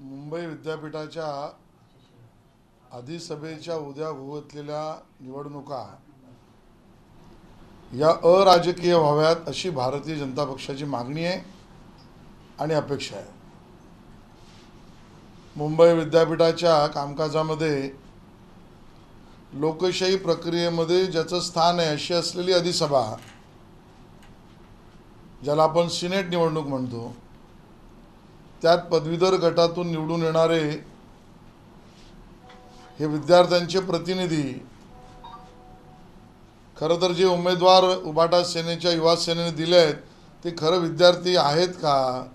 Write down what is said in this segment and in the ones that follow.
मुंबई विद्यापीठाच्या अधिसभेच्या उद्या भुवतलेल्या निवडणुका या अराजकीय व्हाव्यात अशी भारतीय जनता पक्षाची मागणी आहे आणि अपेक्षा आहे. मुंबई विद्यापीठाच्या कामकाजामध्ये लोकशाही प्रक्रियेमध्ये ज्याचं स्थान आहे अशी असलेली अधिसभा ज्याला आपण सिनेट निवडणूक म्हणतो त्यात पदवीधर गटातून निवडून येणारे हे विद्यार्थ्यांचे प्रतिनिधी खरं तर जे उमेदवार उबाटा सेनेच्या युवा सेनेने दिले आहेत ते खरं विद्यार्थी आहेत का?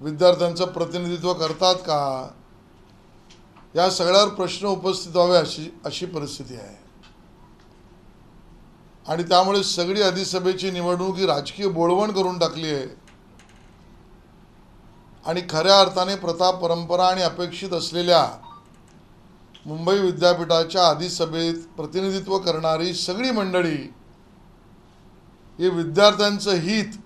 विद्यार्थ्यांचं प्रतिनिधित्व करतात का? या सगळ्यावर प्रश्न उपस्थित व्हावे अशी अशी परिस्थिती आहे. आणि त्यामुळे सगळी अधिसभेची निवडणूक ही राजकीय बोळवण करून टाकली आहे. आणि खऱ्या अर्थाने प्रथा परंपरा आणि अपेक्षित असलेल्या मुंबई विद्यापीठाच्या अधिसभेत प्रतिनिधित्व करणारी सगळी मंडळी हे विद्यार्थ्यांचं हित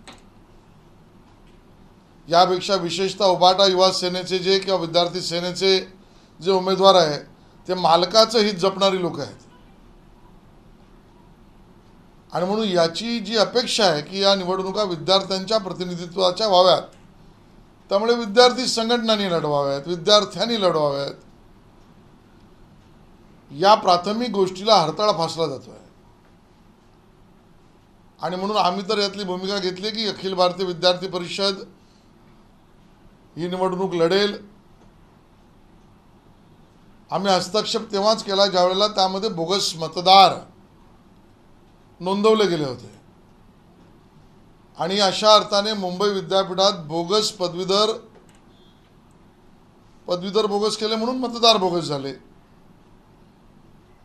यापेक्षा विशेषतः उबाटा युवा सेनेचे जे किंवा विद्यार्थी सेनेचे जे उमेदवार आहे ते मालकाचं हित जपणारी लोक आहेत. आणि म्हणून याची जी अपेक्षा आहे की या निवडणुका विद्यार्थ्यांच्या प्रतिनिधित्वाच्या व्हाव्यात त्यामुळे विद्यार्थी संघटनांनी लढवाव्यात विद्यार्थ्यांनी लढवाव्यात. या प्राथमिक गोष्टीला हरताळ फासला जातोय. आणि म्हणून आम्ही तर यातली भूमिका घेतली की अखिल भारतीय विद्यार्थी परिषद ही निवडणूक लढेल. आम्ही हस्तक्षेप तेव्हाच केला ज्यावेळेला त्यामध्ये बोगस मतदार नोंदवले गेले होते. आणि अशा अर्थाने मुंबई विद्यापीठात बोगस पदवीधर पदवीधर बोगस केले म्हणून मतदार बोगस झाले.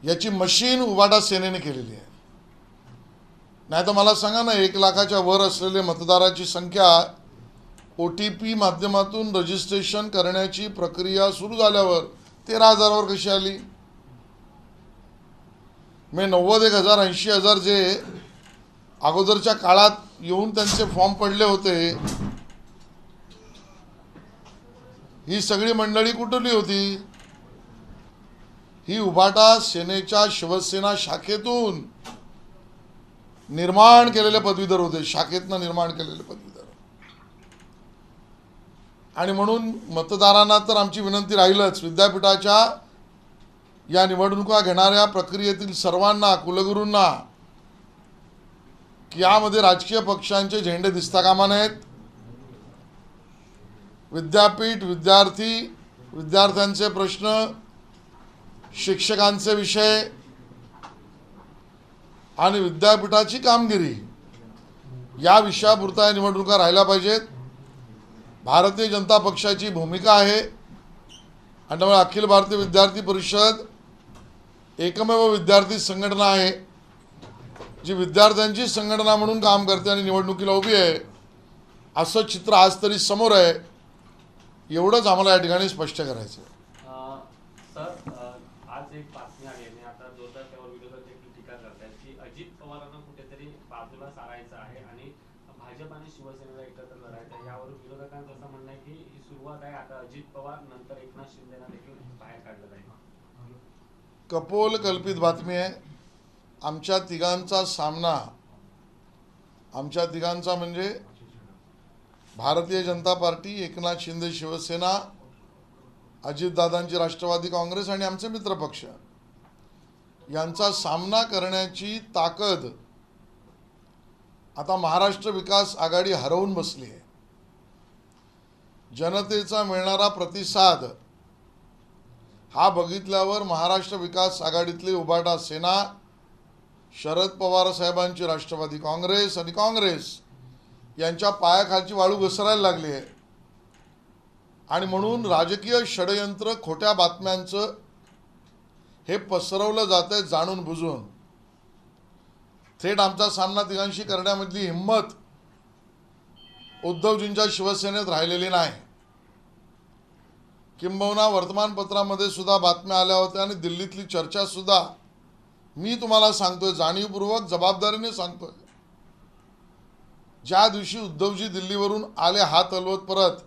याची मशीन उबाटा सेनेने केलेली आहे. नाही तर मला सांगा ना एक लाखाच्या वर असलेले मतदाराची संख्या ओ टी पी माध्यमातून रजिस्ट्रेशन करण्याची प्रक्रिया सुरू झाल्यावर तेरा हजारावर कशी आली? मे नव्वद एक हजार ऐंशी हजार जे अगोदरच्या काळात येऊन त्यांचे फॉर्म पडले होते. ही सगळी मंडळी कुठली होती? ही उभाटा सेनेच्या शिवसेना शाखेतून निर्माण केलेले पदवीधर होते. शाखेतनं निर्माण केलेले पदवीधर. आणि म्हणून मतदारांना तर आमची विनंती राहीलच. विद्यापीठाच्या या निवडणुका घेणाऱ्या प्रक्रियेतील सर्वांना कुलगुरूंना की यामध्ये राजकीय पक्षांचे झेंडे दिसता कामा नयेत. विद्यापीठ विद्यार्थी विद्यार्थ्यांचे प्रश्न शिक्षकांचे विषय आणि विद्यापीठाची कामगिरी या विषयापुरता या निवडणुका राहिल्या पाहिजेत. भारतीय जनता पक्षाची भूमिका आहे. आणि त्यामुळे अखिल भारतीय विद्यार्थी परिषद एकमेव विद्यार्थी संघटना आहे. जी विद्यार्थ्यांची संघटना म्हणून काम करते आणि निवडणुकीला उभी आहे असं चित्र आज तरी समोर आहे एवढंच आम्हाला या ठिकाणी स्पष्ट करायचं आहे ही कपोल कल्पित बातमी आहे. आमच्या तिघांचा सामना आमच्या तिघांचा म्हणजे भारतीय जनता पार्टी एकनाथ शिंदे शिवसेना अजितदादांची राष्ट्रवादी काँग्रेस आणि आमचे मित्रपक्ष. यांचा सामना करण्याची ताकद आता महाराष्ट्र विकास आघाडी हरवून बसली आहे. जनतेचा मिळणारा प्रतिसाद हा बघितल्यावर महाराष्ट्र विकास आघाडीतली उबाटा सेना शरद पवार साहेबांची राष्ट्रवादी काँग्रेस आणि काँग्रेस यांच्या पायाखालची वाळू घसरायला लागली आहे. आणि म्हणून राजकीय षडयंत्र खोट्या बातम्यांचं हे पसरवलं जात आहे जाणून बुजून. थेट आमचा सामना तिघांशी करण्यामधली हिंमत उद्धवजींच्या शिवसेनेत राहिलेली नाही. किंबहुना वर्तमानपत्रामध्ये सुद्धा बातम्या आल्या होत्या आणि दिल्लीतली चर्चा सुद्धा मी तुम्हाला सांगतोय जाणीवपूर्वक जबाबदारीने सांगतोय. ज्या दिवशी उद्धवजी दिल्लीवरून आले हात हलवत परत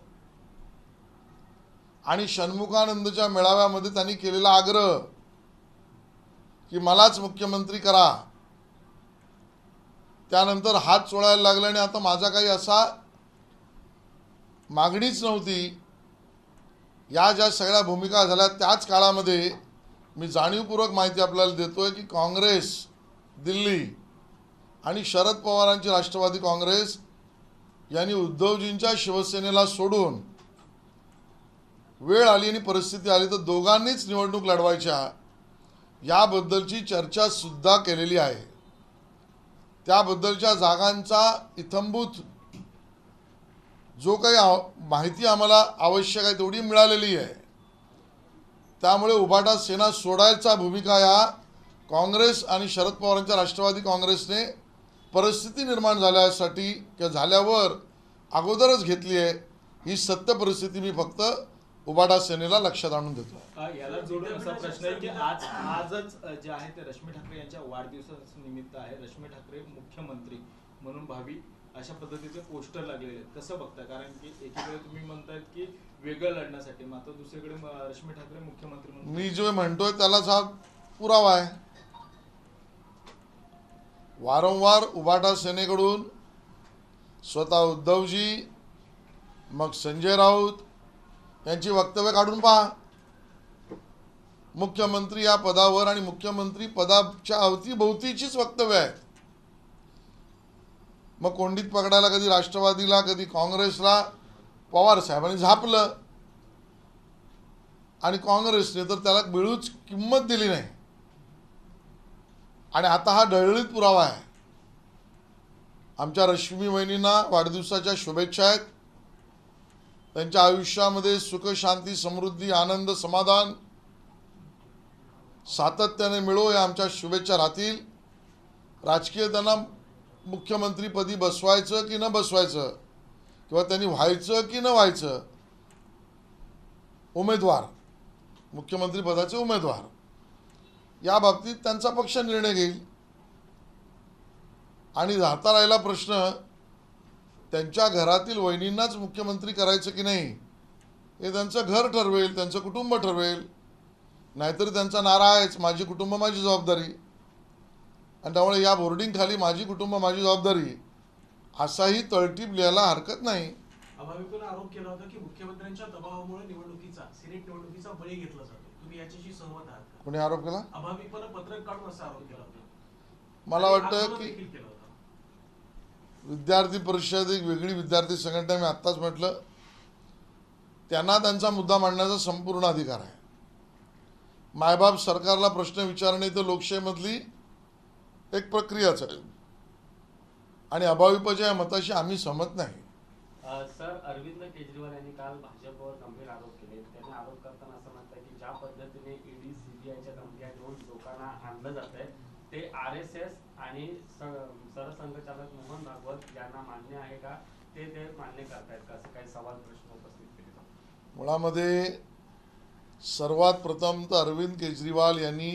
आणि षण्मुखानंदच्या मेळाव्यामध्ये त्यांनी केलेला आग्रह की मलाच मुख्यमंत्री करा त्यानंतर हात चोळायला लागला आणि आता माझा काही असा मागणीच नव्हती. या ज्या सगळ्या भूमिका झाल्या त्याच काळामध्ये मी जाणीवपूर्वक माहिती आपल्याला देतोय की काँग्रेस दिल्ली आणि शरद पवारांची राष्ट्रवादी काँग्रेस यांनी उद्धवजींच्या शिवसेनेला सोडून वेळ आली आणि परिस्थिती आली तर दोघांनीच निवडणूक लढवायच्या याबद्दलची चर्चा सुद्धा केलेली आहे. त्याबद्दलच्या जागांचा इथंभूत जो काही माहिती आम्हाला आवश्यक आहे तेवढी मिळालेली आहे. त्यामुळे उभाटा सेना सोडायचा भूमिका या काँग्रेस आणि शरद पवारांच्या राष्ट्रवादी काँग्रेसने परिस्थिती निर्माण झाल्यासाठी किंवा झाल्यावर अगोदरच घेतली आहे ही सत्य परिस्थिती मी फक्त उभाटा सेनेला लक्षात आणून देतो. याला जोडून असा प्रश्न आहे की आज आजच जे आहे ते रश्मी ठाकरे यांच्या वाढदिवसानिमित्त आहे. रश्मी ठाकरे मुख्यमंत्री म्हणून भावी अशा पद्धतीचे पोस्टर लागलेले आहेत. कसं बघता कारण की एकीकडे तुम्ही म्हणतायत की वेगळं लढण्यासाठी मात्र दुसरीकडे रश्मी ठाकरे मुख्यमंत्री म्हणून. मी जे म्हणतोय त्यालाच हा पुरावा आहे. वारंवार उभाटा सेनेकडून स्वतः उद्धवजी मग संजय राऊत यांची वक्तव्य काढून पहा. मुख्यमंत्री या पदावर आणि मुख्यमंत्री पदाच्या अवतीभोवतीचीच वक्तव्य आहेत मग कोंडीत पकडायला कधी राष्ट्रवादीला कधी काँग्रेसला पवार साहेबांनी झापलं. आणि काँग्रेसने तर त्याला मिळूच किंमत दिली नाही. आणि आता हा डळळीत पुरावा आहे. आमच्या रश्मी वहिनींना वाढदिवसाच्या शुभेच्छा आहेत. त्यांच्या आयुष्यामध्ये सुख शांती समृद्धी आनंद समाधान सातत्याने मिळो या आमच्या शुभेच्छा राहतील. राजकीय त्यांना मुख्यमंत्रीपदी बसवायचं की न बसवायचं? किंवा त्यांनी व्हायचं की न व्हायचं? उमेदवार. मुख्यमंत्रीपदाचे उमेदवार. या बाबतीत त्यांचा पक्ष निर्णय घेईल. आणि राहता राहिला प्रश्न त्यांच्या घरातील वहिनींनाच मुख्यमंत्री करायचं की नाही? हे त्यांचं घर ठरवेल त्यांचं कुटुंब ठरवेल. नाहीतर त्यांचा नारा आहेच माझी कुटुंब माझी जबाबदारी. आणि त्यामुळे या बोर्डिंगखाली माझी कुटुंब माझी जबाबदारी असाही तळटीप लिहायला हरकत नाही. अभाविपनं आरोप केला होता की मुख्यमंत्र्यांच्या दबावामुळे निवडणुकीचा सिनेट निवडणुकीचा बळी घेतला जातो. तुम्ही याच्याशी सहमत आहात का? कोणी आरोप केला? अभाविपनं पत्रक काढून असा आरोप केला होता. मला वाटतं की विद्यार्थी परिषद एक वेगळी विद्यार्थी संघटना मी आत्ताच म्हटलं त्यांना त्यांचा मुद्दा मांडण्याचा संपूर्ण अधिकार आहे. मायबाप सरकारला प्रश्न विचारणे तर लोकशाहीमधली एक प्रक्रियाच आहे आणि अभाविपच्या या मताशी आम्ही सहमत नाही. सर अरविंद केजरीवाल यांनी काल भाजपवर गंभीर आरोप केले. त्यांनी आरोप करताना असं म्हणतात की ज्या पद्धतीने ईडी सीबीआयच्या धमक्या देऊन लोकांना आणलं जात आहे ते आर एस एस आणि सरसंघचालक मोहन भागवत यांना मान्य आहे का? ते ते मान्य करतायत का? असं काही सवाल प्रश्न उपस्थित केले मुळामध्ये सर्वात प्रथम तर अरविंद केजरीवाल यांनी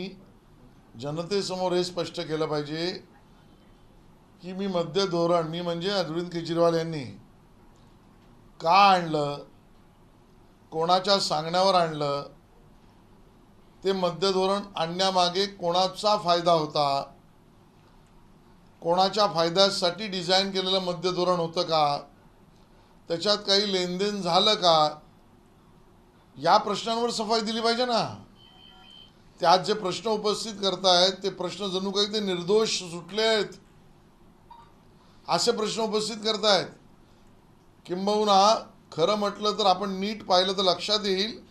जनतेसमोर हे स्पष्ट केलं पाहिजे की मी मध्य धोरण मी म्हणजे अरविंद केजरीवाल यांनी का आणलं? कोणाच्या सांगण्यावर आणलं? ते मध्य धोरण आणण्यामागे कोणाचा फायदा होता? कोणाच्या फायद्यासाठी डिझाईन केलेलं मध्य धोरण होतं का? त्याच्यात काही लेनदेन झालं का? या प्रश्नांवर सफाई दिली पाहिजे ना. त्यात जे प्रश्न उपस्थित करतायत ते प्रश्न जणू काही ते निर्दोष सुटले आहेत. असे प्रश्न उपस्थित करतायत. किंबहुना खरं म्हटलं तर आपण नीट पाहिलं तर लक्षात येईल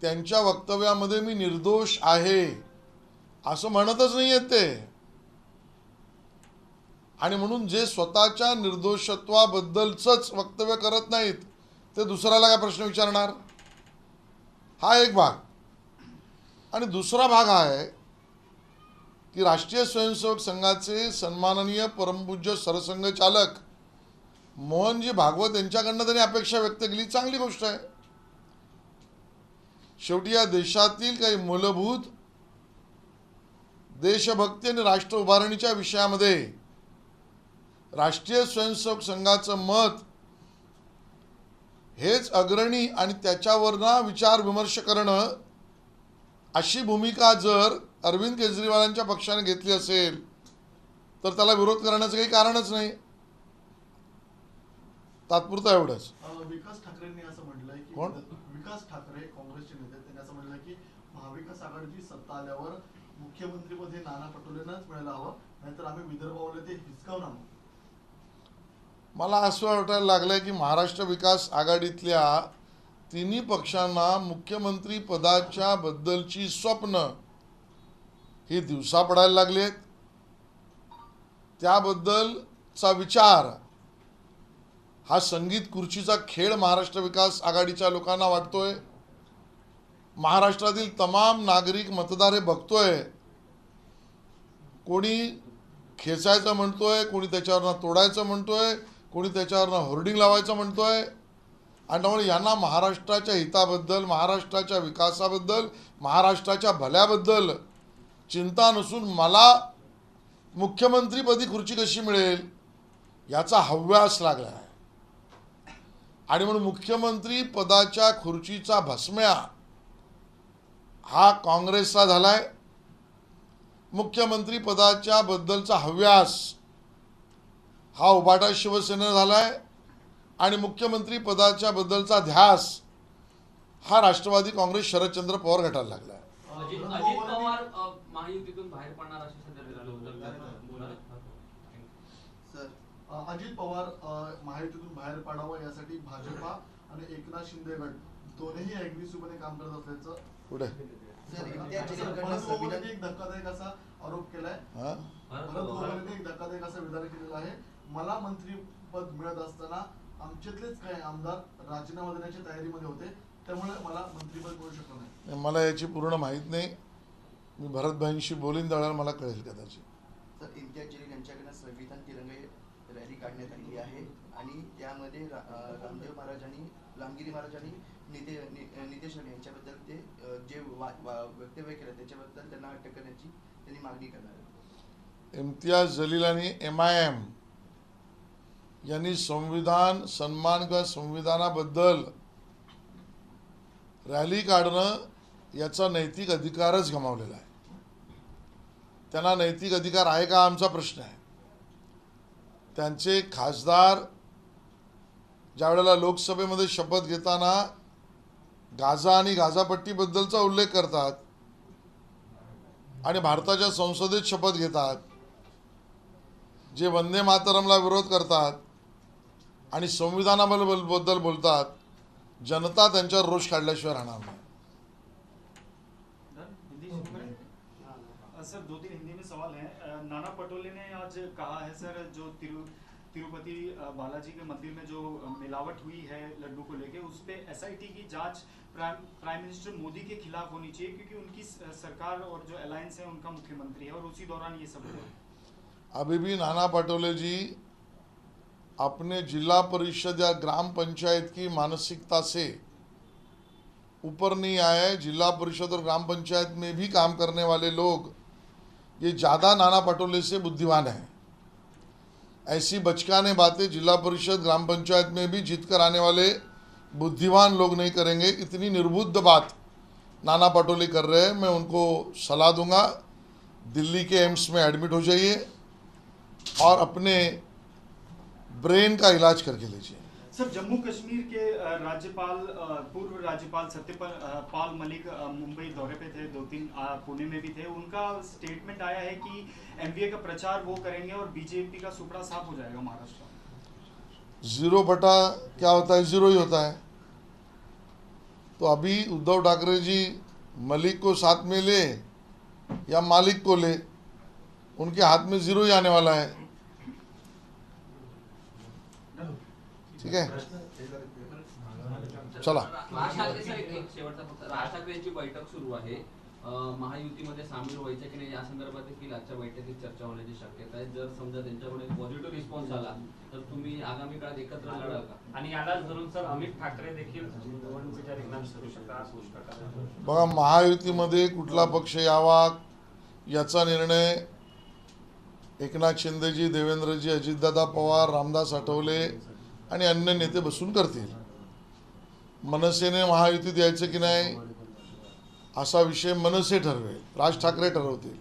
त्यांच्या वक्तव्यामध्ये मी निर्दोष आहे. असं म्हणतच नाही आहेत ते. आणि म्हणून जे स्वतःच्या निर्दोषत्वाबद्दलचंच वक्तव्य करत नाहीत ते दुसऱ्याला काय प्रश्न विचारणार? हा एक भाग. आणि दुसरा भाग हा आहे की राष्ट्रीय स्वयंसेवक संघाचे सन्माननीय परमपूज्य सरसंघ चालक मोहनजी भागवत यांच्याकडनं त्यांनी अपेक्षा व्यक्त केली. चांगली गोष्ट आहे. शेवटी या देशातील काही मूलभूत देशभक्ती आणि राष्ट्र उभारणीच्या विषयामध्ये राष्ट्रीय स्वयंसेवक संघाचं मत हेच अग्रणी आणि त्याच्यावरनं विचार विमर्श करणं अशी भूमिका जर अरविंद केजरीवालांच्या पक्षाने घेतली असेल तर त्याला विरोध करण्याचं काही कारणच नाही. तात्पुरतं एवढंच. विकास ठाकरेंनी असं म्हटलंय की कोण? विकास ठाकरे काँग्रेसचे नेते त्यांनी असं म्हटलंय की महाविकास आघाडीची सत्ता आल्यावर मुख्यमंत्रीपद हे नाना पटोलेंनाच मिळायला हवं नाहीतर आम्ही विदर्भावले ते मला असं वाटायला लागलंय की महाराष्ट्र विकास आघाडीतल्या तिन्ही पक्षांना मुख्यमंत्री पदाच्या बद्दलची स्वप्न ही दिवसा पडायला लागलेत. त्याबद्दलचा विचार हा संगीत खुर्चीचा खेळ महाराष्ट्र विकास आघाडीच्या लोकांना वाटतोय. महाराष्ट्रातील तमाम नागरिक मतदार हे बघतोय. कोणी खेचायचं म्हणतोय कोणी त्याच्यावरनं तोडायचं म्हणतोय कोणी त्याच्यावरनं होर्डिंग लावायचं म्हणतोय. आणि त्यामुळे यांना महाराष्ट्राच्या हिताबद्दल महाराष्ट्राच्या विकासाबद्दल महाराष्ट्राच्या भल्याबद्दल चिंता नसून मला मुख्यमंत्रीपदी खुर्ची कशी मिळेल याचा हव्यास लागला आहे. आणि म्हणून मुख्यमंत्री पदाच्या खुर्चीचा भस्म्या हा काँग्रेसला आहे मुख्यमंत्री पदाच्या बद्दलचा हव्यास हा उबाटा शिवसेनेला आहे आणि मुख्यमंत्री पदाच्या बद्दलचा ध्यास हा राष्ट्रवादी काँग्रेस शरदचंद्र पवार गटाला लागलाय. अजित पवार महायुतीतून बाहेर पडणार असे सध्या बोला. सर अ, अजित पवार अ, महायुतीतून बाहेर पाडावं यासाठी भाजपा आणि एकनाथ शिंदे गट दोन्ही अग्निशुभने काम करत असल्याचं पवारांनी एक धक्कादायक असा आरोप केलाय. हा? भरत पवारांनी एक धक्कादायक असं विधान केलेलं आहे. मला मंत्रीपद मिळत असताना आमच्यातलेच काही आमदार राजीनामा देण्याच्या तयारीमध्ये होते त्यामुळे मला मंत्रीपद मिळू शकलं नाही. मला याची पूर्ण माहीत नाही. मी भरतभाईंशी बोलीन त्यावेळेला मला कळेल कदाचित. सर इम्तियाज जलील यांच्याकडनं संविधान तिरंगे रॅली काढण्यात आली आहे आणि त्यामध्ये रामदेव महाराजांनी रामगिरी महाराजांनी निते नि- नितेश राणे यांच्याबद्दल ते जे वा- वा- वक्तव्य केलं त्याच्याबद्दल त्यांना अटक करण्याची त्यांनी मागणी करणार आहे. इम्तियाज जलील आणि एम आय एम यांनी संविधान सन्मान किंवा संविधानाबद्दल रॅली काढणं याचा नैतिक अधिकारच गमावलेला आहे. त्यांना नैतिक अधिकार आहे का आमचा प्रश्न आहे. त्यांचे खासदार ज्यावेळेला लोकसभेमध्ये शपथ घेताना गाझा आणि गाझापट्टीबद्दलचा उल्लेख करतात आणि भारताच्या संसदेत शपथ घेतात जे वंदे मातरमला विरोध करतात आणि संविधानाबद्दल बोलतात जनता त्यांच्यावर रोष काढल्याशिवाय राहणार नाही. सर दो तीन हिंदी में सवाल है। नाना पटोले ने आज कहा है सर जो तिरु तिरुपति बालाजी के मंदिर में जो मिलावट हुई है लड्डू को लेके उस पे एसआईटी की जाँच प्राइम प्राइम मिनिस्टर मोदी के खिलाफ होनी चाहिए क्योंकि उनकी सरकार और जो अलायंस है उनका मुख्यमंत्री है और उसी दौरान ये सब हुआ। अभी भी नाना पटोले जी अपने जिला परिषद या ग्राम पंचायत की मानसिकता से ऊपर नहीं आए जिला परिषद और ग्राम पंचायत में भी काम करने वाले लोग, ये ज़्यादा नाना पटोले से बुद्धिमान हैं। ऐसी बचकाने बातें जिला परिषद, ग्राम पंचायत में भी जीत कर आने वाले बुद्धिमान लोग नहीं करेंगे। इतनी निर्बुद्ध बात नाना पटोले कर रहे हैं, मैं उनको सलाह दूँगा। दिल्ली के एम्स में एडमिट हो जाइए और अपने ब्रेन का इलाज करके लीजिए। सर जम्मू कश्मीर के राज्यपाल पूर्व राज्यपाल सत्यपाल पाल मलिक मुंबई दौरे पे थे दो तीन पुणे में भी थे। उनका स्टेटमेंट आया है कि एमवीए का प्रचार वो करेंगे और बीजेपी का सुपड़ा साफ़ हो जाएगा महाराष्ट्र। ज़ीरो बटा क्या होता है? ज़ीरो ही होता है। तो अभी उद्धव ठाकरे जी मलिक को साथ में ले या मालिक को ले उनके हाथ में ज़ीरो ही आने वाला है। ठीक है चला. राज बैठक सुरू आहे. महायुतीमध्ये सामील व्हायचं की नाही या संदर्भात देखील आजच्या बैठकीत चर्चा होण्याची शक्यता आहे. जर समजा त्यांच्याकडून पॉझिटिव्ह रिस्पॉन्स आला तर तुम्ही आगामी काळात एकत्र लढाल का? आणि यालाच धरून सर अमित ठाकरे देखील निवडणुकीच्या रिंगणात शकतात बघा महायुतीमध्ये कुठला पक्ष यावा याचा निर्णय एकनाथ शिंदेजी देवेंद्रजी अजितदादा पवार रामदास आठवले आणि अन्य नेते बसून करतील. मनसेने महायुतीत यायचं की नाही असा विषय मनसे ठरवेल राज ठाकरे ठरवतील.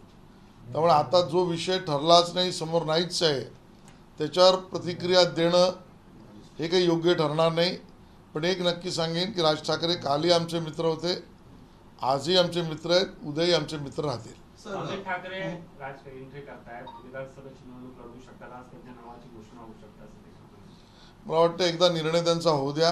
त्यामुळे आता जो विषय ठरलाच नाही समोर नाहीच आहे त्याच्यावर प्रतिक्रिया देणं हे काही योग्य ठरणार नाही. पण एक नक्की सांगेन की राज ठाकरे कालही आमचे मित्र होते आजही आमचे मित्र आहेत उद्याही आमचे मित्र राहतील. ठाकरे राज एंट्री करतायत विधानसभेची निवडणूक लढवू शकतात आज त्यांच्या नावाची घोषणा होऊ शकते असं ते सांगतात. मला वाटतं एकदा निर्णय त्यांचा होऊ द्या.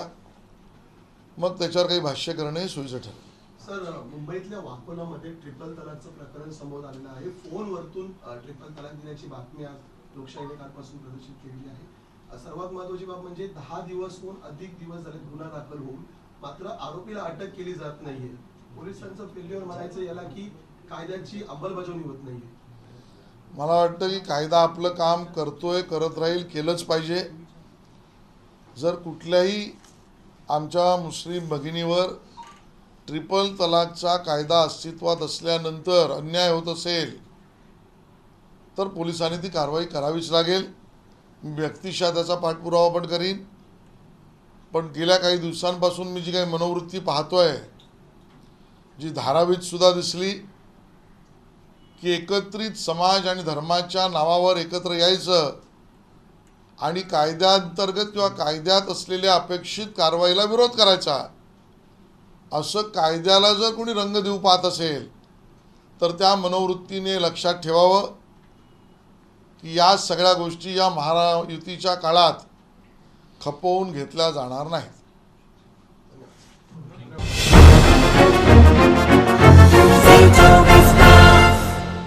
मग त्याच्यावर काही भाष्य करणे सोयीचं ठरेल. सर मुंबईतल्या वाकोलामध्ये ट्रिपल तलाकचं प्रकरण समोर आलेलं आहे. फोनवरतून ट्रिपल तलाक देण्याची बातमी आज लोकशाहीने कालपासून प्रदर्शित केलेली आहे. सर्वात महत्वाची बाब म्हणजे दहा दिवसहून अधिक दिवस झाले गुन्हा दाखल होऊन. मात्र आरोपीला अटक केली जात नाहीये. पोलिसांचं फेल्युअर म्हणायचं याला की कायद्याची अंमलबजावणी होत नाहीये. मला वाटतं की कायदा आपलं काम करतोय करत राहील केलंच पाहिजे. जर कुठल्याही आमच्या मुस्लिम भगिनीवर ट्रिपल तलाकचा कायदा अस्तित्वात असल्यानंतर अन्याय होत असेल तर पोलिसांनी ती कारवाई करावीच लागेल. मी व्यक्तिशः त्याचा पाठपुरावा पण करीन. पण गेल्या काही दिवसांपासून मी जी काही मनोवृत्ती पाहतोय जी धारावीत सुद्धा दिसली की एकत्रित समाज आणि धर्माच्या नावावर एकत्र यायचं आणि कायद्याअंतर्गत किंवा कायद्यात असलेल्या अपेक्षित कारवाईला विरोध करायचा. असं कायद्याला जर कोणी रंग देऊ पाहत असेल तर त्या मनोवृत्तीने लक्षात ठेवावं की या सगळ्या गोष्टी या महायुतीच्या काळात खपवून घेतल्या जाणार नाहीत.